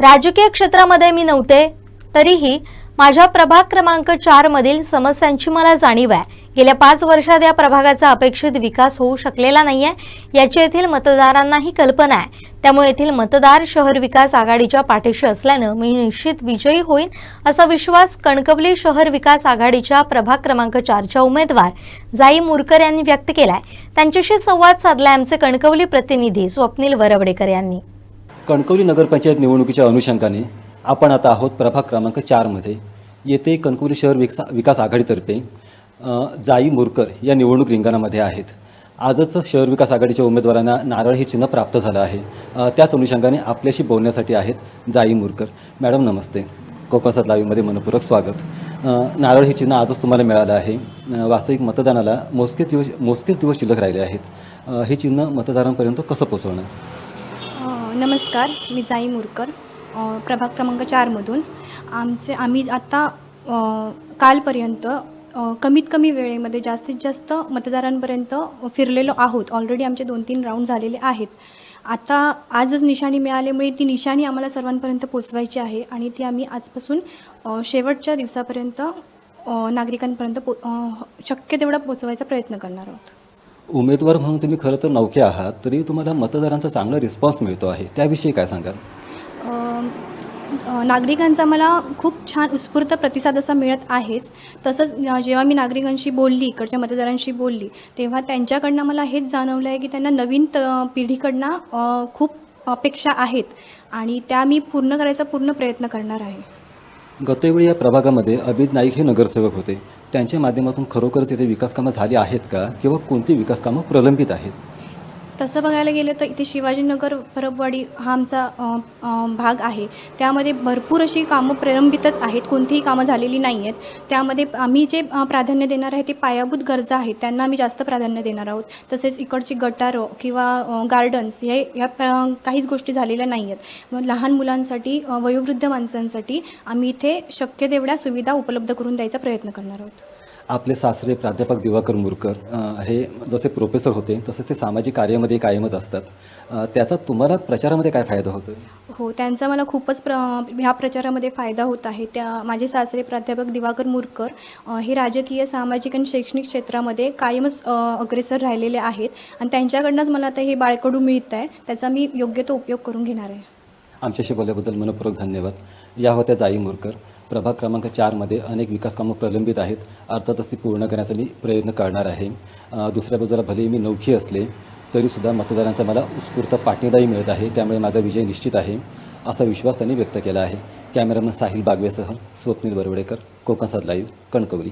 राजकीय क्षेत्रामध्ये मी नव्हते. तरीही माझ्या प्रभाग क्रमांक चार मधील समस्यांची मला जाणीव आहे. गेल्या पाच वर्षात या प्रभागाचा अपेक्षित विकास होऊ शकलेला नाही आहे याची येथील मतदारांनाही कल्पना आहे. त्यामुळे येथील मतदार शहर विकास आघाडीच्या पाठीशी असल्यानं मी निश्चित विजयी होईन असा विश्वास कणकवली शहर विकास आघाडीच्या प्रभाग क्रमांक चारच्या उमेदवार जाई मुरकर यांनी व्यक्त केलाय. त्यांच्याशी संवाद साधलाय आमचे कणकवली प्रतिनिधी स्वप्नील वरवडेकर यांनी. कणकवली नगरपंचायत निवडणुकीच्या अनुषंगाने आपण आता आहोत प्रभाग क्रमांक चारमध्ये येथे कणकवली शहर विकसा विकास आघाडीतर्फे जाई मोरकर या निवडणूक रिंगणामध्ये आहेत. आजच शहर विकास आघाडीच्या उमेदवारांना नारळ हे चिन्ह प्राप्त झालं आहे. त्याच अनुषंगाने आपल्याशी बोलण्यासाठी आहेत जाई मुरकर. मॅडम नमस्ते. कोकणसात लाईव्हमध्ये मनपूर्वक स्वागत. नारळ हे चिन्ह आजच तुम्हाला मिळालं आहे. वास्तविक मतदानाला मोजकेच दिवस मोजकेच दिवस शिल्लक राहिले आहेत. हे चिन्ह मतदारांपर्यंत कसं पोहोचवणार? नमस्कार मी जाई मुरकर प्रभाग क्रमांक चारमधून आमचे आम्ही आत्ता कालपर्यंत कमीत कमी वेळेमध्ये जास्तीत जास्त मतदारांपर्यंत फिरलेलो आहोत. ऑलरेडी आमचे दोन तीन राऊंड झालेले आहेत. आता आजच निशाणी मिळाल्यामुळे ती निशाणी आम्हाला सर्वांपर्यंत पोचवायची आहे आणि ती आम्ही आजपासून शेवटच्या दिवसापर्यंत नागरिकांपर्यंत पो शक्य तेवढा पोचवायचा प्रयत्न करणार आहोत. उमेदवार म्हणून तुम्ही खरं तर नौके आहात तरी तुम्हाला मतदारांचा चांगला रिस्पॉन्स मिळतो आहे. त्याविषयी काय सांगाल? नागरिकांचा मला खूप छान उत्स्फूर्त प्रतिसाद असा मिळत आहेच. तसंच जेव्हा मी नागरिकांशी बोलली इकडच्या मतदारांशी बोलली तेव्हा त्यांच्याकडनं मला हेच जाणवलं आहे की त्यांना नवीन त पिढीकडनं खूप अपेक्षा आहेत. आणि त्या मी पूर्ण करायचा पूर्ण प्रयत्न करणार आहे. गतवेळी या प्रभागामध्ये अभित नाईक हे नगरसेवक होते. त्यांच्या माध्यमातून खरोखरच इथे विकासकामं झाली आहेत का? किंवा कोणती विकास कामं प्रलंबित आहेत? तसं बघायला गेलं तर इथे शिवाजीनगर परबवाडी हा आमचा भाग आहे. त्यामध्ये भरपूर अशी कामं प्रलंबितच आहेत. कोणतीही कामं झालेली नाही आहेत त्यामध्ये आम्ही जे प्राधान्य देणार आहे ते पायाभूत गरजा आहेत. त्यांना आम्ही जास्त प्राधान्य देणार आहोत. तसेच इकडची गटारं किंवा गार्डन्स हे या काहीच गोष्टी झालेल्या नाही आहेत मग लहान मुलांसाठी वयोवृद्ध माणसांसाठी आम्ही इथे शक्य तेवढ्या सुविधा उपलब्ध करून द्यायचा प्रयत्न करणार आहोत. आपले सासरे प्राध्यापक दिवाकर मुरकर हे जसे प्रोफेसर होते तसेच ते सामाजिक कार्यामध्ये कायमच असतात. त्याचा तुम्हाला प्रचारामध्ये काय फायदा होतो हो त्यांचा मला खूपच प्र ह्या प्रचारामध्ये फायदा होत आहे. त्या माझे सासरे प्राध्यापक दिवाकर मुरकर हे राजकीय सामाजिक आणि शैक्षणिक क्षेत्रामध्ये कायमच अग्रेसर राहिलेले आहेत. आणि त्यांच्याकडनंच मला आता हे बाळकडू मिळत आहे त्याचा मी योग्य तो उपयोग करून घेणार आहे. आमच्याशी बोलल्याबद्दल मनपूर्वक धन्यवाद. या होत्या जाई मुरकर. प्रभाग क्रमांक चारमध्ये अनेक विकास कामं प्रलंबित आहेत. अर्थातच ती पूर्ण करण्याचा मी प्रयत्न करणार आहे. दुसऱ्या बाजूला भलेही मी नौखी असले तरीसुद्धा मतदारांचा मला उत्स्फूर्त पाठिंबाही मिळत आहे. त्यामुळे माझा विजय निश्चित आहे असा विश्वास त्यांनी व्यक्त केला आहे. कॅमेरामन साहिल बागवेसह स्वप्नील बरवडेकर कोकणसाद लाईव्ह कणकवली.